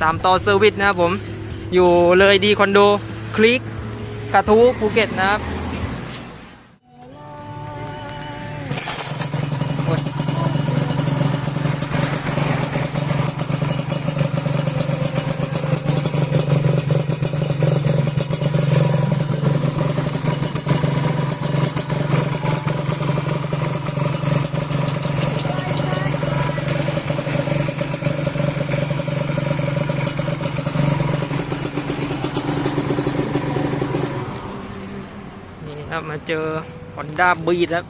สามต่อเซอร์วิสนะครับผม อยู่เลยดีคอนโด คลิกกระทู้ภูเก็ตนะครับ เจอ Honda Beat ครับ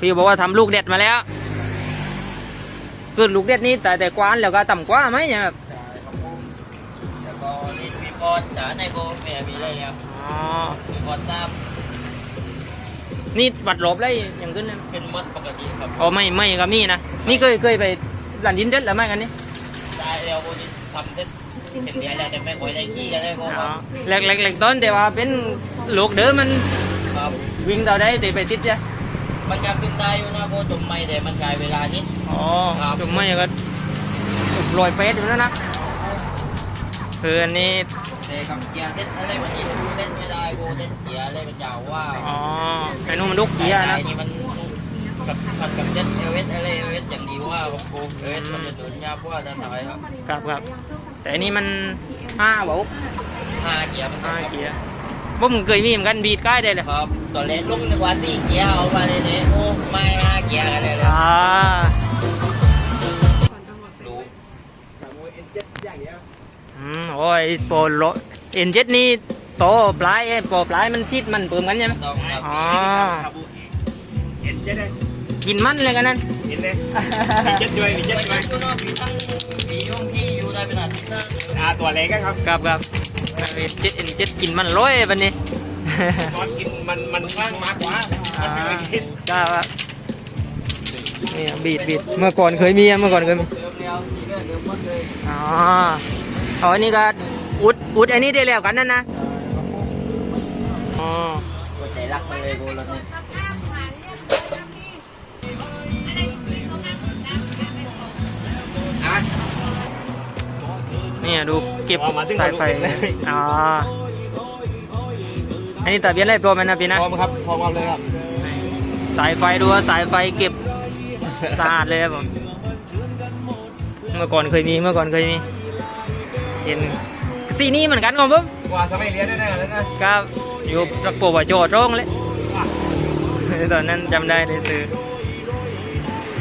พี่บอกว่าทำลูกเด็ดมาแล้วคือลูกเด็ดนี่แต่แต่กวานแล้วก็ต่ำกว่าไหมเนี่ยครับแล้วก็นี่มีบอลจ๋าในโบแม่มีอะไรครับอ๋อมีบอลตามนี่วัดหลบได้อย่างขึ้นนะเป็นมดปกติครับอ๋อไม่ไม่ก็มีนะนี่เคยเคยไปหลันดินเด็ดหรือไม่กันนี่ได้แล้วโบนี่ทำเสร็จเป็นเดียวแล้วแต่ไม่ค่อยได้ขี้กันได้ก็อ๋คอรับแหลกแหลกแหลกต้นแต่ว่าเป็นลูกเดิมมันครับ วิ่งต่อได้แต่ไปติดจ้ะมันจะขึ้นได้อยู่นะโบจมไม่แต่มันใช้เวลานิดอ๋อครับจุ่มไม่ก็ลอยเฟสอยู่แล้วนะคืออันนี้แต่กับเกียร์เต้นอะไรมันนี่เต้นไม่ได้โบเต้นเกียร์อะไรมันยาวว่าอ๋อไอ้นู่นมันลูกเกียร์นะไอ้นี่มันกับขัดกับเจ็ตเอเวสอะไรเอเวสอย่างดีว่าครับโบเอเวสมันจะโดนยาเพราะว่าจะถ่ายครับครับครับแต่อันนี้มันห้าเบาห้าเกียร์มันห้าครับเกียร์ผมเคยมีเหมือนกันบีดใกล้ได้เลยครับตอนแรกลุงนึกว่าสี่เกียร์เอามาเลยเนี่ยโอ้ไม่ห้าเกียร์กันเลยเลยอ่ารู้อืมโอ้ยโปรโลเอ็นเจ็ดนี่โตปลายเอ้ยโปรปลายมันชิดมันเปิมกันใช่ไหมต้องครับอ๋อเห็นเจ็ดเลยกินมันเลยกันนั่นเห็นเลยมีเจ็ดด้วยมีเจ็เจ็ดดด้ด้ววยยพี่ตั้งพี่ยงพี่อยู่ได้เป็นอาทิตย์นะอ่าตัวเล็กกันครับครับครับเอ็นเจ็ดเอ็นเจ็ดกินมันร้อยบันนี้ ตอนกินมันมันข้างมากกว่าอ่ามันไม่เคยกินก็ว่านี่บีดบีดเมื่อก่อนเคยมีอะเมื่อก่อนเคยมีเดิมแล้วพี่เรื่องเดิมหมดเลยอ๋ออ๋ออันนี้ก็อุดอุดอันนี้ได้แล้วกันนั่นนะอ๋อหัวใจรักมันเลยโบแล้วเนี่ยอะนี่ดูเก็บเอามาถึงสายไฟเอาลูกเก็บเลยอ๋ ออันนี้ตัดเบียนอะไรโปรไหมนะพี่นะพร้อมครับพร้อมกันเลยครับสายไฟดูว่าสายไฟเก็บสะอาดเลยครับผมเมื่อก่อนเคยมีเมื่อก่อนเคยมีเห็นสีนี้เหมือนกันของผมว่าสมัยเรียนได้ๆแล้วนะก็อยู่รักโปรวโจโจ้งเลยตอนนั้นจำได้เลยซื้อ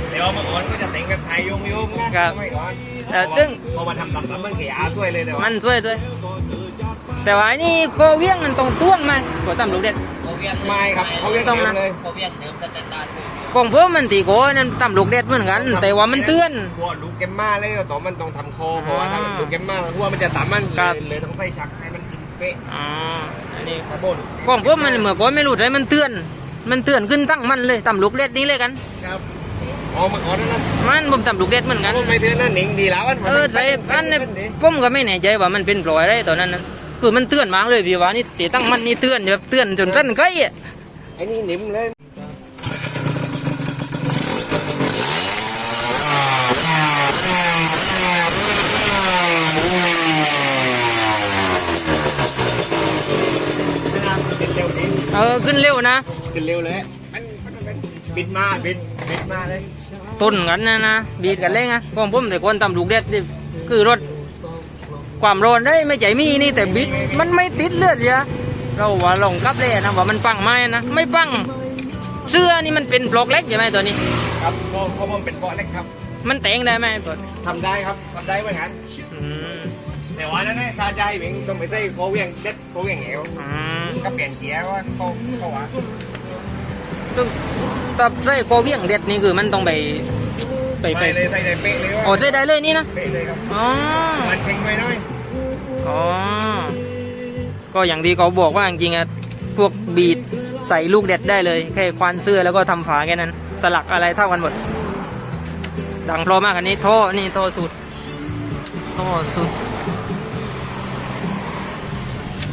เดี๋ยวมาก่อนก็จะแต่งกับไทยยงยงนะครับสมัยก่อนเอ่อซึ่งพอมาทำตำตำมันเขียช่วยเลยเดี๋ยวมันช่วยช่วย แต่ว่าไอ้นี่โกเวียงมันตรงต้วงมาตัวต่ำลูกเด็ด เขาเวียนไม่ครับเขาเรียกต้องนะ เลยเขาเวียนเดิมสแตนดาร์ดเลยของเพิ่มมันตีโกนั่นต่ำลูกเด็ดเหมือนกัน แต่ว่ามันเตือนพวกลูกเกมมาเลยต่อมันต้องทำโคเพราะว่าอ่าถ้ามันลูกเกมมาหัวมันจะต่ำมันครับ เลยเลยต้องใส่ชักให้มันกินเป๊ะอ๋ออันนี้คาร์บอนของเพิ่มมันเหมือนก้นไม่รู้เลยมันเตือน มันเตือนขึ้นตั้งมันเลยต่ำลูกเด็ดนี้เลยกัน ครับอ๋อมาก่อนนะนะมันผมต่ำลูกเด็ดเหมือนกันไม่เตือนนั่นหนิงดีแล้วอันเออใส่อันเนี่ยผมก็ไม่แน่ใจว่ามันเป็นปล่อยอะไรตอนนั้นนะ คือมันเตือนมากเลยพี่ว่านี่ตีตั้งมันนี่เตือนแบบเตือนจนสั้นใกล้อะไอ้นี่หนิมเลยเป็นเร็วจริงเออขึ้นเร็วนะ ขึ้นเร็วเลยมันมันมันบิดมาบิดบิดมาเลยต้นกันนะนะบีดกันเลยนะของผมแต่คนต่ำลูกเด็ดนี่คือรถ ความร้อนได้ไม่ใจมีนี่แต่บิดมันไม่ติดเลือดเสียเราว่าลองกลับเลยนะว่ามันปังไหมนะไม่ปังเสื้อนี่มันเป็นบล็อกเล็กใช่ไหมตัวนี้ ครับเพราะเพราะมันเป็นเบาะเล็กครับ มันแต่งได้ไหมตัวทำได้ครับทำได้เหมือนกันอืมแต่ว่านั่นนะถ้าใจเหม่งต้องไปใส่โคเวียงเด็ดโคเวียงเหวอืมก็เปลี่ยนเกียร์ว่าเขาเขาว่าซึ่งถ้าใส่โกเวียงเด็ดนี่คือมันต้องไป ไปไปไปเลยใส่ได้เป๊ะเลยว่าโอ้ใส่ได้เลยนี่นะเป๊ะเลยครับอ๋อมันเพ่งไปหน่อยอ๋อก็อย่างที่เขาบอกว่าจริงๆอะพวกบีดใส่ลูกเด็ดได้เลยแค่ควานเสื้อแล้วก็ทำฝาแค่นั้น สลักอะไรเท่ากันหมด ดังเพราะมากอันนี้ท่อนี่ท่อสุดท่อสุด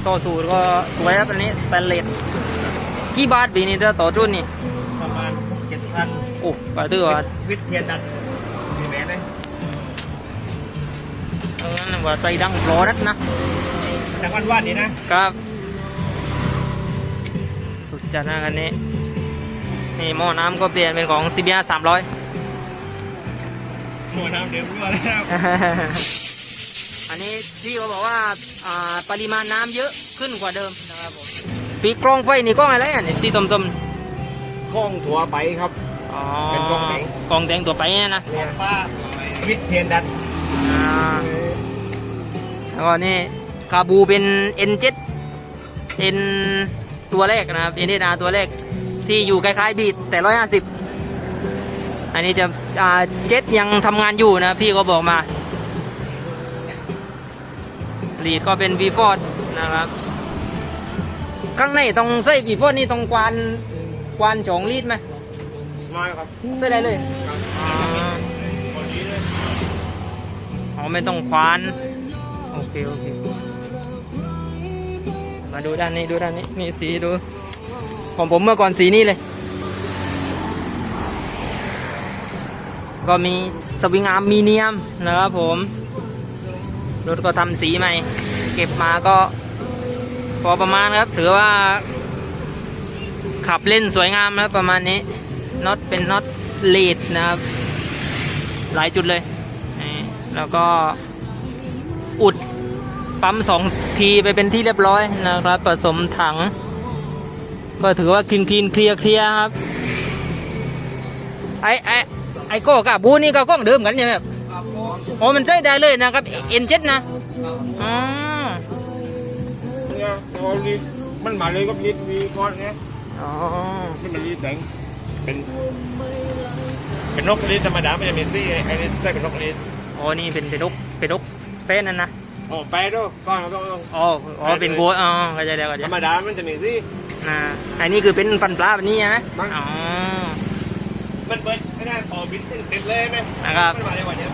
ท่อสูตรก็สวยครับอันนี้สแตนเลสกี่บาทบีนี่ถ้าต่อจุนนี่ประมาณเจ็ด พันโอ้ปาตื้อว่าวิทย์เทียนดัดมีแม่เลยอตรงนั้นว่าใส่ดังโปรนัดนะแต่วันวันนี้นะครับ สุดจัดนะคันนี้ นี่หม้อน้ำก็เปลี่ยนเป็นของ CBR 300 หมดน้ำเดือดร้อนแล้วอันนี้พี่เขาบอกว่าอ่าปริมาณน้ำเยอะขึ้นกว่าเดิมนะครับผมปีกกล้องไฟนี่กล้องอะไรอะเนี่ยที่ต้มคล้องถั่วไปครับๆ อ๋อเป็นกล้องแดงกล้องแดงตัวไปเนี่ยนะเนี่ยวิทย์เทียนดัดอ่าแล้วก็นี่คาบูเป็น N7 N ตัวแรกนะครับ NSR ตัวแรกที่อยู่คล้ายๆบีดแต่150อันนี้จะอ่าเจ็ตยังทำงานอยู่นะพี่ก็บอกมาลีดก็เป็น v ีฟอร์ดนะครับ ข้างในต้องใส่ v ีฟอร์ดนี่ต้องกวานกวานสองลีดไหม มาครับใส่ได้เลยอ่าคนนี้เลยอ๋อไม่ต้องควาน โอเค โอเค มาดูด้านนี้ดูด้านนี้นี่สีดู ของผมเมื่อก่อนสีนี้เลย ก็มีสวิงอาร์มมีเนียมนะครับผม รถก็ทำสีใหม่ เก็บมาก็ พอประมาณครับ ถือว่า ขับเล่นสวยงามนะครับประมาณนี้ น็อตเป็นน็อตเลดนะครับ หลายจุดเลยนี่แล้วก็อุดปั๊มสองทีไปเป็นที่เรียบร้อยนะครับ ผสมถัง ก็ถือว่าคลีนคลีนเคลียร์เคลียร์ครับ ไอไอไอโก้กับบูนี่ก็กล้องเดิมกันใช่ไหมครับอ๋อมันใช้ได้เลยนะครับ N7 นะอ๋อเนี่ยเอาลิมันมาเลยก็ลิมีก้อนไงอ๋อนี่มันลิแสง เป็นเป็นนกลิธรรมดาไม่ใช่เมสซี่ไอ้นี่ได้เป็นนกลิอ๋อนี่เป็นเป็นนกเป็นนกเป็นนั่นนะโอ้ไปด้วยก้อนต้องต้องอ๋ออ๋อเป็นโกอ๋อเข้าใจแล้วเข้าใจธรรมดามันจะเมสซี่อ่าอันนี้คือเป็นฟันปลาแบบนี้นะมั้งอ๋อมันเปิดไม่ได้พอบินติดเลยไหมนะครับมันมาในวันนี้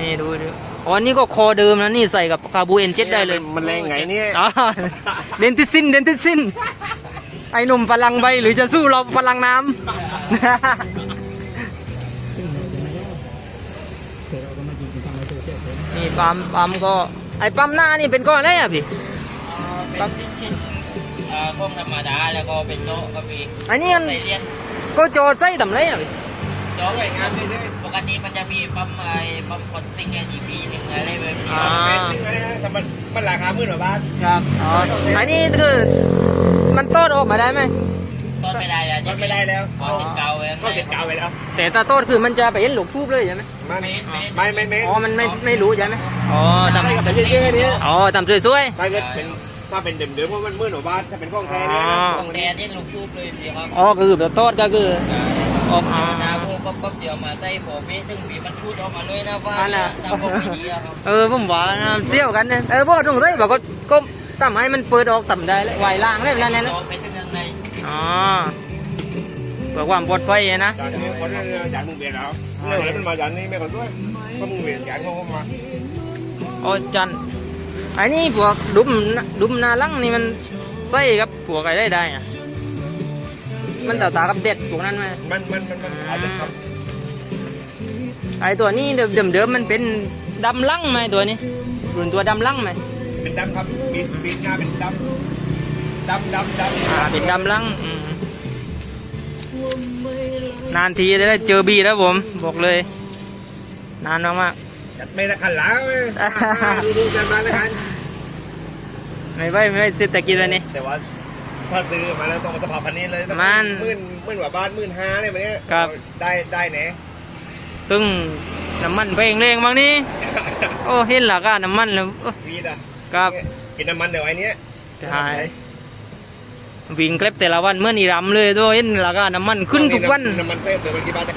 นี่ดูดูอ๋อนี่ก็คอเดิมนะนี่ใส่กับคาบูเอ็นเจ็ดได้เลย มันแรงไงเนี่ยอ๋อเดนติซินเดนติซิน ไอ้หนุ่มพลังใบหรือจะสู้เราพลังน้ำนี่ปั๊มปั๊มก็ไอ้ปั๊มหน้านี่เป็นก้อนอะไรอะพี่เป็นชิ้นๆอ่าก้องธรรมดาแล้วก็เป็นโต๊ะก็มีอันนี้มันใส่เรียนก็โจดไส้ต่ำไรอะพี่โต๊ะงานไม่ได้ปกติมันจะมีปั๊มไอ้ปั๊มคอนซิงไอ้ดีพีหนึ่งอะไรแบบนี้อ่าแต่มันมันราคาหมื่นกว่าบาทครับอ๋ออันนี้คือ มันโต้ออกมาได้ไหมต้นไม่ได้แล้วมันไม่ได้แล้วพอติดเกาไว้ก็ติดเกาไปแล้ว แต่ตาโต้คือมันจะไปเห็นหลกทูบเลยใช่ไหมไม่ไม่ไม่ไม่อ๋อมันไม่ไม่รู้ใช่ไหมอ๋อทำไม่กับเป็นเยอะๆนี่อ๋อทำสวยถ้าเกิดเป็นถ้าเป็นเดิมๆว่ามันหมื่นกว่าบาทถ้าเป็นกล้องๆแท้อ๋อเนี่ยของแท้ที่ลูกชูบเลยพี่ครับอ๋อก็คือแบบโต้ก็คือออกมานะพวกก็ปั๊บเดียวมาใส่ผมพี่ซึ่งปีมันชูดออกมาเลยนะว่าเนี่ยทำพวกไม่ดีอะครับเออผมว่านะเซี่ยวกันเนี่ยเออพวกตรงไส้บอกก็ ก็ทำให้มันเปิดออกต่ำได้เลยไหวล่างเลยนั่นแหละนะต่อไปถึงยังไงอ๋อเพื่อความปลอดภัยนะจากนี้คนนี้จากมึงเปลี่ยนแล้วเรื่องอะไรมันมาจากนี้ไม่ขอด้วยก็มึงเปลี่ยนจากเขามาโอ้จันไอ้นี่พวกดุมดุมนาลังนี่มันไส้กับพวกอะไรได้ได้อะมันต่าตากับเด็ดพวกนั้นไหมมันมันมันมันอาจจะครับไอตัวนี้เดิมเดิมเดิมมันเป็นดำลังไหมตัวนี้รุ่นตัวดำลังไหม เป็นดำครับบีดบีดงาเป็นดำดำดำดำอ่าเป็นดำลังอืมนานทีได้เจอบีแล้วผม บอกเลย นานมากจัดไม่ละขันหลังดูดูจัดมาเลยกันๆไม่ไหวไม่ไหวเศรษฐกิจแล้วนี่แต่ว่าถ้าซื้อมาแล้วต้องมาสภาพพันนี้เลยมันหมื่นหมื่นกว่าบาทหมื่นห้าเลยวันนี้ครับได้ได้แหนตึงน้ำมันเพลงเร่งบางนี้โอ้เห็นราคาน้ำมันแล้วโอ้วีดอะ ครับกินน้ำมันเดี๋ยวไอ้นี้ใช่วิ่งเกล็บแต่ละวันเมื่อนี่รำเลยตัวเห็นราคาน้ำมันขึ้นทุกวันน้ำมันเพิ่มเดี๋ยวมันกี่บาทเ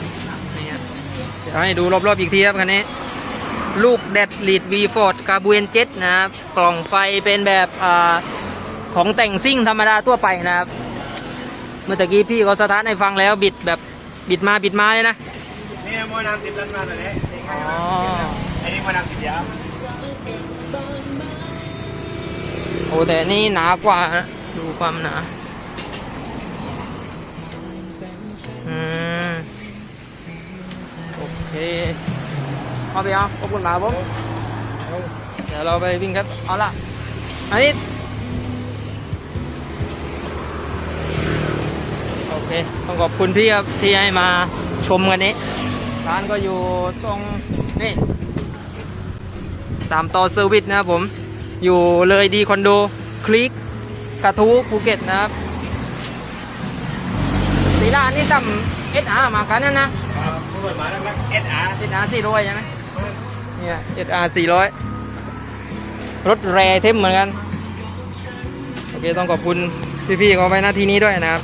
ดี๋ยวให้ดูรอบๆอีกทีครับคันนี้ ลูกแดดลีดวีฟอร์ดคาบูเอนเจ็ตนะครับกล่องไฟเป็นแบบอาของแต่งซิ่งธรรมดาทั่วไปนะครับ เมื่อตะกี้พี่เขาสตาร์ทให้ฟังแล้วบิดแบบบิดมาบิดมาเลยนะนี่มวยน้ำติดล้านบาทเลยอ๋อไอ้นี่มวยน้ำติดยาโอ้แต่นี่หนากว่าฮะดูความหนาอืมโอเคเอาไปเอาขอบคุณมากครับผมเดี๋ยวเราไปวิ่งครับเอาละอันนี้โอเคต้องขอบคุณพี่ครับที่ให้มาชมกันนี้ร้านก็อยู่ตรงนี่สามต่อเซอร์วิสนะครับผม อยู่เลยดีคอนโด คลิกกระทู้ภูเก็ตนะครับสีลานี่จำเอสอาร์มากันนั่นนะผู้บริหารนักเอสอาร์เอสอาร์สี่ร้อยใช่ไหมเนี่ยเอสอาร์สี่ร้อยรถแรเทมเหมือนกัน โอเค ต้องขอบคุณพี่ๆเขาไปหน้าที่นี้ด้วยนะครับ